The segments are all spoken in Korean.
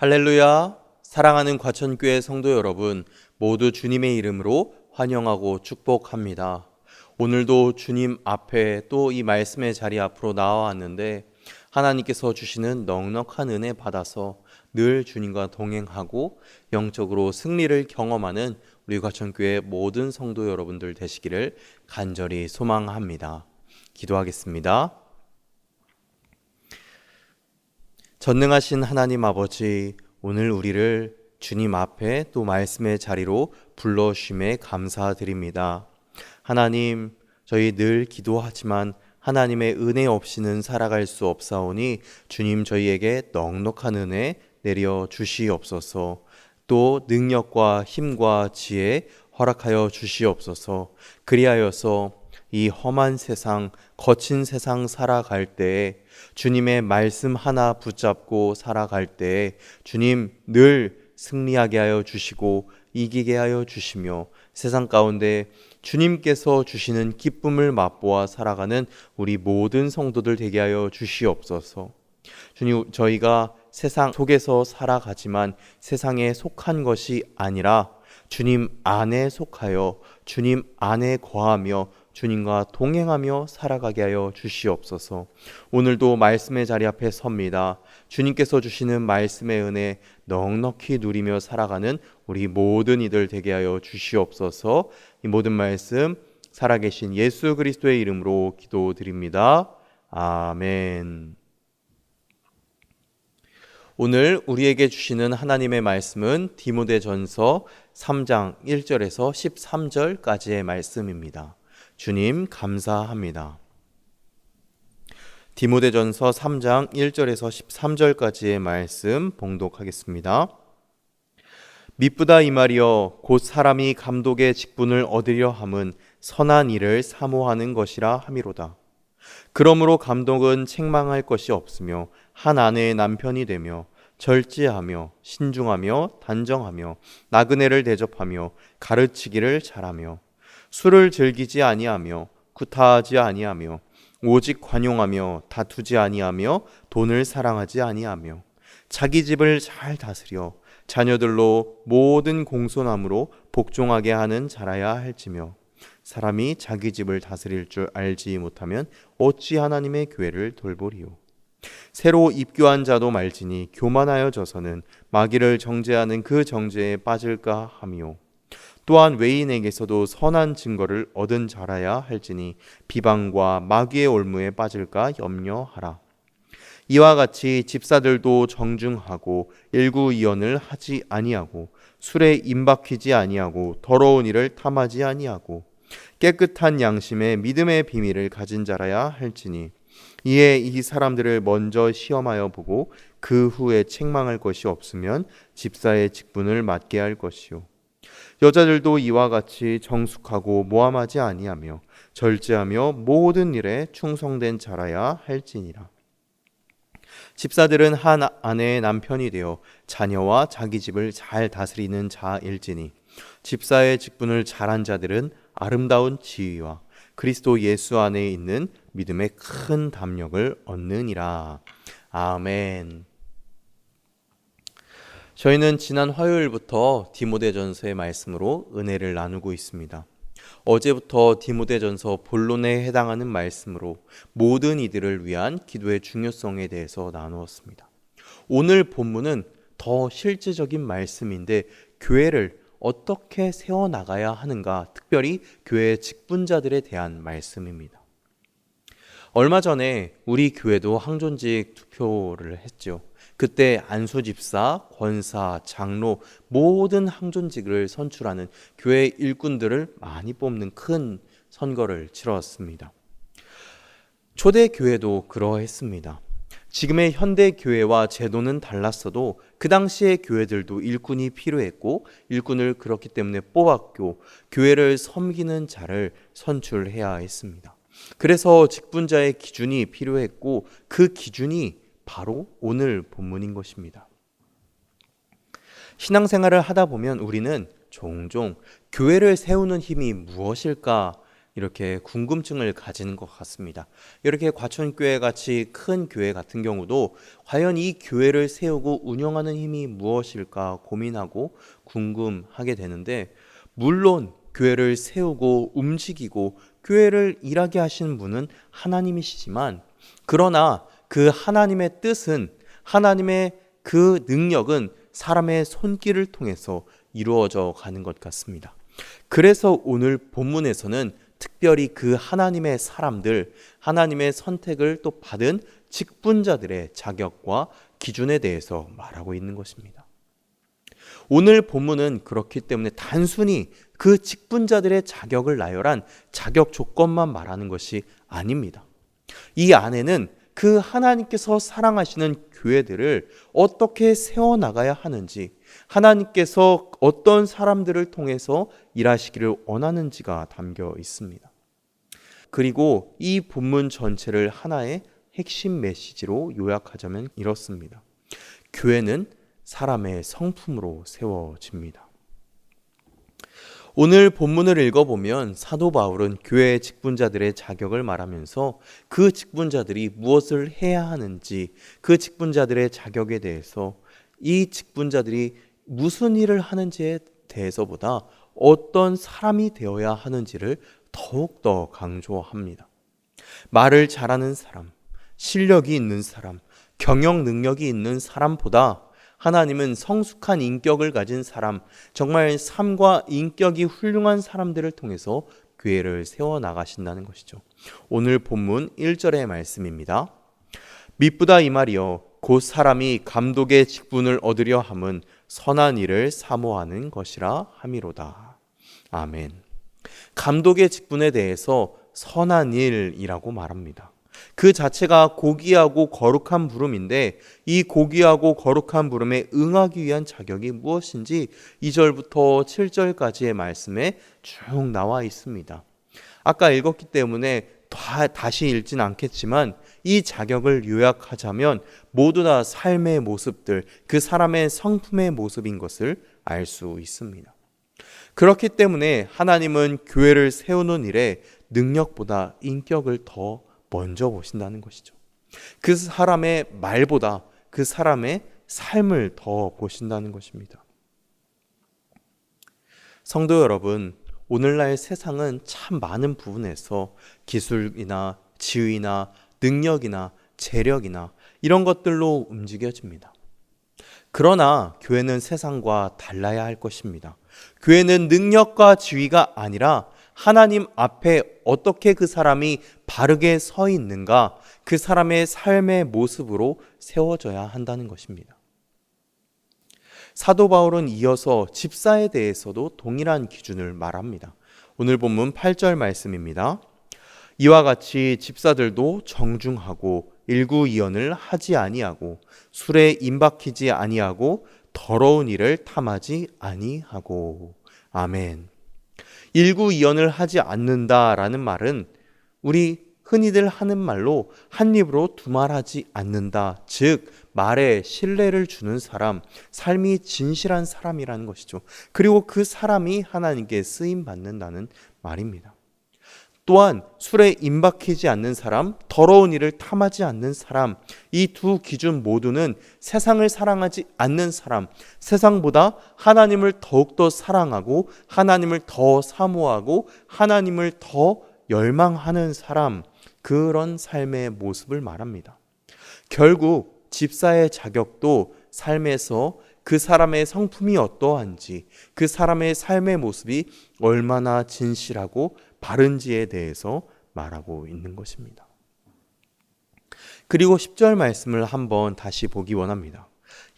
할렐루야! 사랑하는 과천교회 성도 여러분, 모두 주님의 이름으로 환영하고 축복합니다. 오늘도 주님 앞에 또 이 말씀의 자리 앞으로 나와왔는데 하나님께서 주시는 넉넉한 은혜 받아서 늘 주님과 동행하고 영적으로 승리를 경험하는 우리 과천교회 모든 성도 여러분들 되시기를 간절히 소망합니다. 기도하겠습니다. 전능하신 하나님 아버지, 오늘 우리를 주님 앞에 또 말씀의 자리로 불러주심에 감사드립니다. 하나님, 저희 늘 기도하지만 하나님의 은혜 없이는 살아갈 수 없사오니 주님 저희에게 넉넉한 은혜 내려 주시옵소서. 또 능력과 힘과 지혜 허락하여 주시옵소서. 그리하여서 이 험한 세상, 거친 세상 살아갈 때에 주님의 말씀 하나 붙잡고 살아갈 때에 주님 늘 승리하게 하여 주시고 이기게 하여 주시며 세상 가운데 주님께서 주시는 기쁨을 맛보아 살아가는 우리 모든 성도들 되게 하여 주시옵소서. 주님, 저희가 세상 속에서 살아가지만 세상에 속한 것이 아니라 주님 안에 속하여 주님 안에 거하며 주님과 동행하며 살아가게 하여 주시옵소서. 오늘도 말씀의 자리 앞에 섭니다. 주님께서 주시는 말씀의 은혜 넉넉히 누리며 살아가는 우리 모든 이들 되게 하여 주시옵소서. 이 모든 말씀 살아계신 예수 그리스도의 이름으로 기도드립니다. 아멘. 오늘 우리에게 주시는 하나님의 말씀은 디모데전서 3장 1절에서 13절까지의 말씀입니다. 주님 감사합니다. 디모데전서 3장 1절에서 13절까지의 말씀 봉독하겠습니다. 미쁘다 이 말이여 곧 사람이 감독의 직분을 얻으려 함은 선한 일을 사모하는 것이라 함이로다. 그러므로 감독은 책망할 것이 없으며 한 아내의 남편이 되며 절제하며 신중하며 단정하며 나그네를 대접하며 가르치기를 잘하며 술을 즐기지 아니하며 구타하지 아니하며 오직 관용하며 다투지 아니하며 돈을 사랑하지 아니하며 자기 집을 잘 다스려 자녀들로 모든 공손함으로 복종하게 하는 자라야 할지며 사람이 자기 집을 다스릴 줄 알지 못하면 어찌 하나님의 교회를 돌보리요? 새로 입교한 자도 말지니 교만하여 져서는 마귀를 정죄하는 그 정죄에 빠질까 하미요 또한 외인에게서도 선한 증거를 얻은 자라야 할지니 비방과 마귀의 올무에 빠질까 염려하라. 이와 같이 집사들도 정중하고 일구이연을 하지 아니하고 술에 임박히지 아니하고 더러운 일을 탐하지 아니하고 깨끗한 양심에 믿음의 비밀을 가진 자라야 할지니 이에 이 사람들을 먼저 시험하여 보고 그 후에 책망할 것이 없으면 집사의 직분을 맡게 할 것이요 여자들도 이와 같이 정숙하고 모함하지 아니하며 절제하며 모든 일에 충성된 자라야 할지니라. 집사들은 한 아내의 남편이 되어 자녀와 자기 집을 잘 다스리는 자일지니 집사의 직분을 잘한 자들은 아름다운 지위와 그리스도 예수 안에 있는 믿음의 큰 담력을 얻느니라. 아멘. 저희는 지난 화요일부터 디모데전서의 말씀으로 은혜를 나누고 있습니다. 어제부터 디모데전서 본론에 해당하는 말씀으로 모든 이들을 위한 기도의 중요성에 대해서 나누었습니다. 오늘 본문은 더 실제적인 말씀인데 교회를 어떻게 세워 나가야 하는가, 특별히 교회 직분자들에 대한 말씀입니다. 얼마 전에 우리 교회도 항존직 투표를 했죠. 그때 안수 집사, 권사, 장로 모든 항존직을 선출하는 교회 일꾼들을 많이 뽑는 큰 선거를 치렀습니다. 초대 교회도 그러했습니다. 지금의 현대 교회와 제도는 달랐어도 그 당시의 교회들도 일꾼이 필요했고 일꾼을 그렇기 때문에 뽑았고 교회를 섬기는 자를 선출해야 했습니다. 그래서 직분자의 기준이 필요했고 그 기준이 바로 오늘 본문인 것입니다. 신앙생활을 하다 보면 우리는 종종 교회를 세우는 힘이 무엇일까에 이렇게 궁금증을 가지는 것 같습니다. 이렇게 과천교회 같이 큰 교회 같은 경우도 과연 이 교회를 세우고 운영하는 힘이 무엇일까 고민하고 궁금하게 되는데 물론 교회를 세우고 움직이고 교회를 일하게 하시는 분은 하나님이시지만 그러나 그 하나님의 뜻은 하나님의 그 능력은 사람의 손길을 통해서 이루어져 가는 것 같습니다. 그래서 오늘 본문에서는 특별히 그 하나님의 사람들, 하나님의 선택을 또 받은 직분자들의 자격과 기준에 대해서 말하고 있는 것입니다. 오늘 본문은 그렇기 때문에 단순히 그 직분자들의 자격을 나열한 자격 조건만 말하는 것이 아닙니다. 이 안에는 그 하나님께서 사랑하시는 교회들을 어떻게 세워나가야 하는지, 하나님께서 어떤 사람들을 통해서 일하시기를 원하는지가 담겨 있습니다. 그리고 이 본문 전체를 하나의 핵심 메시지로 요약하자면 이렇습니다. 교회는 사람의 성품으로 세워집니다. 오늘 본문을 읽어보면 사도 바울은 교회 직분자들의 자격을 말하면서 그 직분자들이 무엇을 해야 하는지 그 직분자들의 자격에 대해서 이 직분자들이 무슨 일을 하는지에 대해서보다 어떤 사람이 되어야 하는지를 더욱더 강조합니다. 말을 잘하는 사람, 실력이 있는 사람, 경영 능력이 있는 사람보다 하나님은 성숙한 인격을 가진 사람, 정말 삶과 인격이 훌륭한 사람들을 통해서 교회를 세워 나가신다는 것이죠. 오늘 본문 1절의 말씀입니다. 미쁘다 이 말이여 곧 사람이 감독의 직분을 얻으려 함은 선한 일을 사모하는 것이라 함이로다. 아멘. 감독의 직분에 대해서 선한 일이라고 말합니다. 그 자체가 고귀하고 거룩한 부름인데 이 고귀하고 거룩한 부름에 응하기 위한 자격이 무엇인지 2절부터 7절까지의 말씀에 쭉 나와 있습니다. 아까 읽었기 때문에 다, 다시 읽진 않겠지만 이 자격을 요약하자면 모두 다 삶의 모습들, 그 사람의 성품의 모습인 것을 알 수 있습니다. 그렇기 때문에 하나님은 교회를 세우는 일에 능력보다 인격을 더 먼저 보신다는 것이죠. 그 사람의 말보다 그 사람의 삶을 더 보신다는 것입니다. 성도 여러분, 오늘날 세상은 참 많은 부분에서 기술이나 지위나 능력이나 재력이나 이런 것들로 움직여집니다. 그러나 교회는 세상과 달라야 할 것입니다. 교회는 능력과 지위가 아니라 하나님 앞에 어떻게 그 사람이 바르게 서 있는가, 그 사람의 삶의 모습으로 세워져야 한다는 것입니다. 사도 바울은 이어서 집사에 대해서도 동일한 기준을 말합니다. 오늘 본문 8절 말씀입니다. 이와 같이 집사들도 정중하고 일구이연을 하지 아니하고 술에 임박히지 아니하고 더러운 일을 탐하지 아니하고 아멘. 일구이연을 하지 않는다라는 말은 우리 흔히들 하는 말로 한 입으로 두 말하지 않는다. 즉 말에 신뢰를 주는 사람, 삶이 진실한 사람이라는 것이죠. 그리고 그 사람이 하나님께 쓰임 받는다는 말입니다. 또한 술에 임박히지 않는 사람, 더러운 일을 탐하지 않는 사람, 이 두 기준 모두는 세상을 사랑하지 않는 사람, 세상보다 하나님을 더욱더 사랑하고 하나님을 더 사모하고 하나님을 더 열망하는 사람, 그런 삶의 모습을 말합니다. 결국 집사의 자격도 삶에서 그 사람의 성품이 어떠한지, 그 사람의 삶의 모습이 얼마나 진실하고 바른지에 대해서 말하고 있는 것입니다. 그리고 10절 말씀을 한번 다시 보기 원합니다.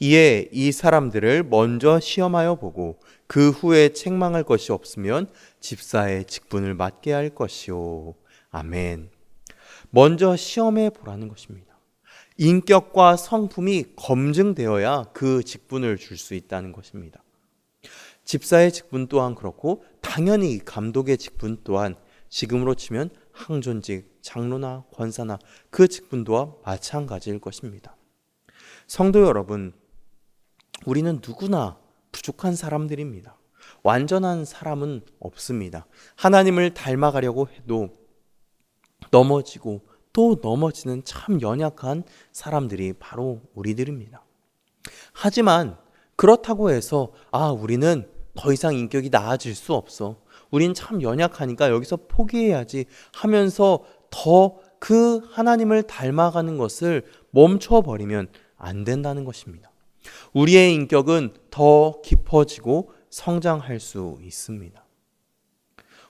이에 이 사람들을 먼저 시험하여 보고 그 후에 책망할 것이 없으면 집사의 직분을 맡게 할 것이요. 아멘. 먼저 시험해 보라는 것입니다. 인격과 성품이 검증되어야 그 직분을 줄 수 있다는 것입니다. 집사의 직분 또한 그렇고 당연히 감독의 직분 또한 지금으로 치면 항존직, 장로나 권사나 그 직분도와 마찬가지일 것입니다. 성도 여러분, 우리는 누구나 부족한 사람들입니다. 완전한 사람은 없습니다. 하나님을 닮아가려고 해도 넘어지고 또 넘어지는 참 연약한 사람들이 바로 우리들입니다. 하지만 그렇다고 해서 아, 우리는 더 이상 인격이 나아질 수 없어. 우린 참 연약하니까 여기서 포기해야지 하면서 더 그 하나님을 닮아가는 것을 멈춰버리면 안 된다는 것입니다. 우리의 인격은 더 깊어지고 성장할 수 있습니다.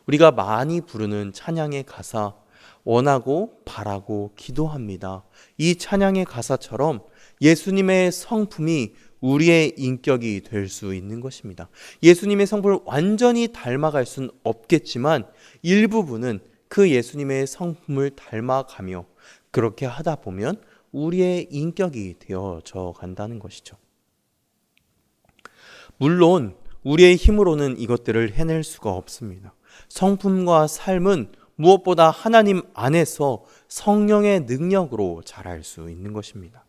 우리가 많이 부르는 찬양의 가사, 원하고 바라고 기도합니다. 이 찬양의 가사처럼 예수님의 성품이 우리의 인격이 될 수 있는 것입니다. 예수님의 성품을 완전히 닮아갈 수는 없겠지만 일부분은 그 예수님의 성품을 닮아가며 그렇게 하다 보면 우리의 인격이 되어져 간다는 것이죠. 물론 우리의 힘으로는 이것들을 해낼 수가 없습니다. 성품과 삶은 무엇보다 하나님 안에서 성령의 능력으로 자랄 수 있는 것입니다.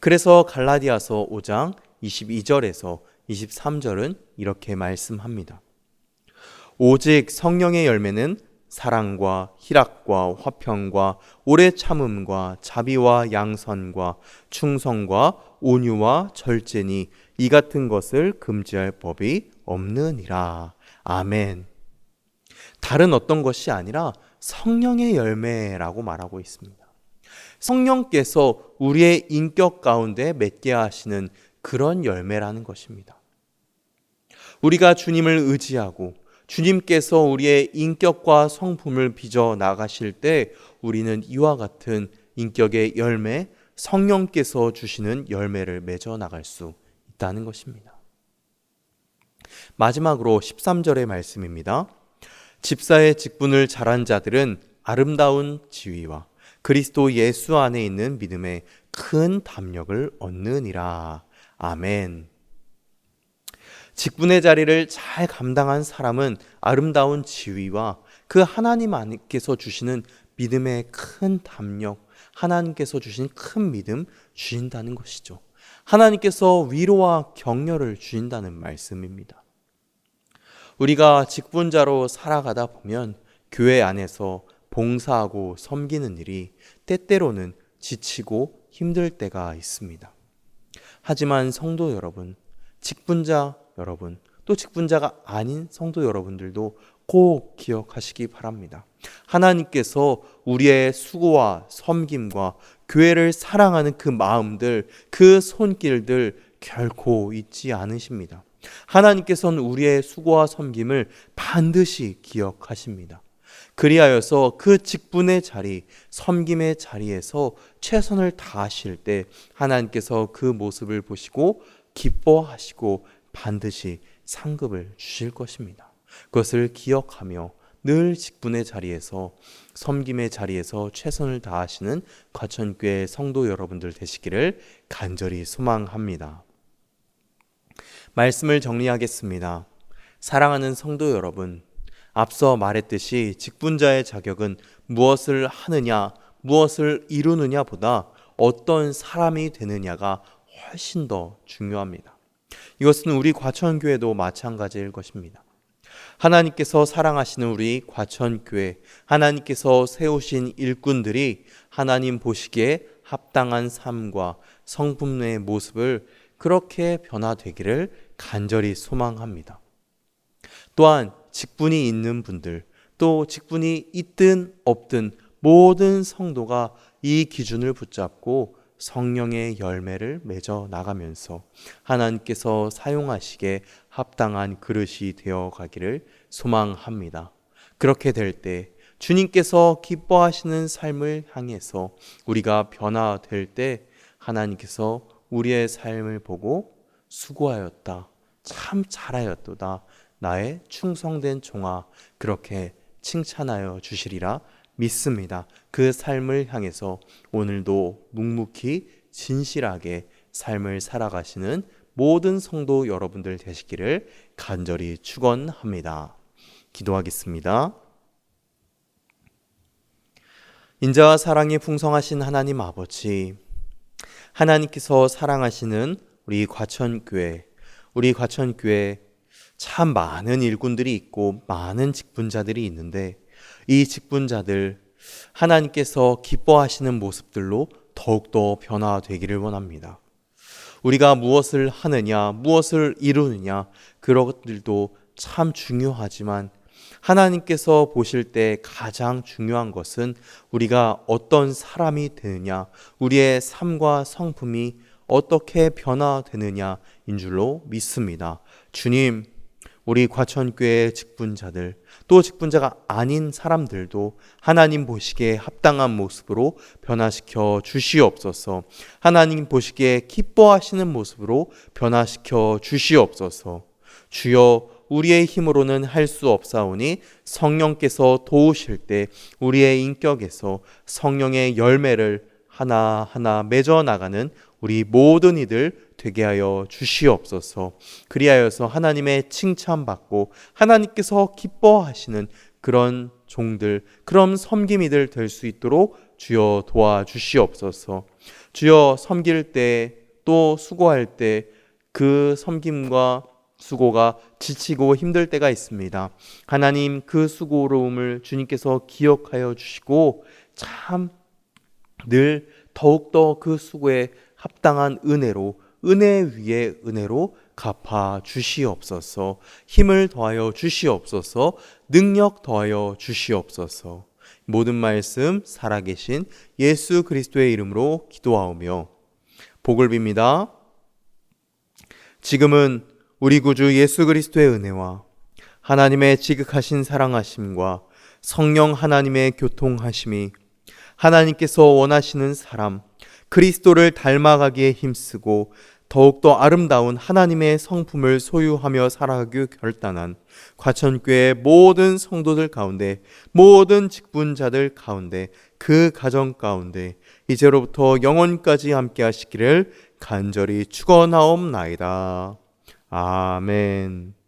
그래서 갈라디아서 5장 22절에서 23절은 이렇게 말씀합니다. 오직 성령의 열매는 사랑과 희락과 화평과 오래 참음과 자비와 양선과 충성과 온유와 절제니 이 같은 것을 금지할 법이 없느니라. 아멘. 다른 어떤 것이 아니라 성령의 열매라고 말하고 있습니다. 성령께서 우리의 인격 가운데 맺게 하시는 그런 열매라는 것입니다. 우리가 주님을 의지하고 주님께서 우리의 인격과 성품을 빚어 나가실 때 우리는 이와 같은 인격의 열매, 성령께서 주시는 열매를 맺어 나갈 수 있다는 것입니다. 마지막으로 13절의 말씀입니다. 집사의 직분을 잘한 자들은 아름다운 지위와 그리스도 예수 안에 있는 믿음에 큰 담력을 얻느니라. 아멘. 직분의 자리를 잘 감당한 사람은 아름다운 지위와 그 하나님 안께서 주시는 믿음의 큰 담력, 하나님께서 주신 큰 믿음 주신다는 것이죠. 하나님께서 위로와 격려를 주신다는 말씀입니다. 우리가 직분자로 살아가다 보면 교회 안에서 봉사하고 섬기는 일이 때때로는 지치고 힘들 때가 있습니다. 하지만 성도 여러분, 직분자 여러분, 또 직분자가 아닌 성도 여러분들도 꼭 기억하시기 바랍니다. 하나님께서 우리의 수고와 섬김과 교회를 사랑하는 그 마음들, 그 손길들 결코 잊지 않으십니다. 하나님께서는 우리의 수고와 섬김을 반드시 기억하십니다. 그리하여서 그 직분의 자리, 섬김의 자리에서 최선을 다하실 때 하나님께서 그 모습을 보시고 기뻐하시고 반드시 상급을 주실 것입니다. 그것을 기억하며 늘 직분의 자리에서 섬김의 자리에서 최선을 다하시는 과천교회 성도 여러분들 되시기를 간절히 소망합니다. 말씀을 정리하겠습니다. 사랑하는 성도 여러분, 앞서 말했듯이 직분자의 자격은 무엇을 하느냐, 무엇을 이루느냐보다 어떤 사람이 되느냐가 훨씬 더 중요합니다. 이것은 우리 과천교회도 마찬가지일 것입니다. 하나님께서 사랑하시는 우리 과천교회, 하나님께서 세우신 일꾼들이 하나님 보시기에 합당한 삶과 성품의 모습을 그렇게 변화되기를 간절히 소망합니다. 또한 직분이 있는 분들, 또 직분이 있든 없든 모든 성도가 이 기준을 붙잡고 성령의 열매를 맺어 나가면서 하나님께서 사용하시게 합당한 그릇이 되어 가기를 소망합니다. 그렇게 될 때 주님께서 기뻐하시는 삶을 향해서 우리가 변화될 때 하나님께서 우리의 삶을 보고 수고하였다. 참 잘하였도다. 나의 충성된 종아 그렇게 칭찬하여 주시리라 믿습니다. 그 삶을 향해서 오늘도 묵묵히 진실하게 삶을 살아가시는 모든 성도 여러분들 되시기를 간절히 축원합니다. 기도하겠습니다. 인자와 사랑이 풍성하신 하나님 아버지, 하나님께서 사랑하시는 우리 과천교회, 우리 과천교회 참 많은 일꾼들이 있고 많은 직분자들이 있는데 이 직분자들 하나님께서 기뻐하시는 모습들로 더욱더 변화되기를 원합니다. 우리가 무엇을 하느냐, 무엇을 이루느냐, 그런 것들도 참 중요하지만 하나님께서 보실 때 가장 중요한 것은 우리가 어떤 사람이 되느냐, 우리의 삶과 성품이 어떻게 변화되느냐인 줄로 믿습니다. 주님, 우리 과천교회 직분자들 또 직분자가 아닌 사람들도 하나님 보시기에 합당한 모습으로 변화시켜 주시옵소서. 하나님 보시기에 기뻐하시는 모습으로 변화시켜 주시옵소서. 주여 우리의 힘으로는 할 수 없사오니 성령께서 도우실 때 우리의 인격에서 성령의 열매를 하나하나 맺어 나가는 우리 모든 이들 되게 하여 주시옵소서. 그리하여서 하나님의 칭찬받고 하나님께서 기뻐하시는 그런 종들, 그런 섬김이들 될 수 있도록 주여 도와주시옵소서. 주여 섬길 때 또 수고할 때 그 섬김과 수고가 지치고 힘들 때가 있습니다. 하나님 그 수고로움을 주님께서 기억하여 주시고 참 늘 더욱더 그 수고에 합당한 은혜로 은혜 위에 은혜로 갚아 주시옵소서. 힘을 더하여 주시옵소서. 능력 더하여 주시옵소서. 모든 말씀 살아계신 예수 그리스도의 이름으로 기도하오며 복을 빕니다. 지금은 우리 구주 예수 그리스도의 은혜와 하나님의 지극하신 사랑하심과 성령 하나님의 교통하심이 하나님께서 원하시는 사람 그리스도를 닮아가기에 힘쓰고 더욱더 아름다운 하나님의 성품을 소유하며 살아가기 결단한 과천교회 모든 성도들 가운데 모든 직분자들 가운데 그 가정 가운데 이제로부터 영원까지 함께 하시기를 간절히 축원하옵나이다. 아멘.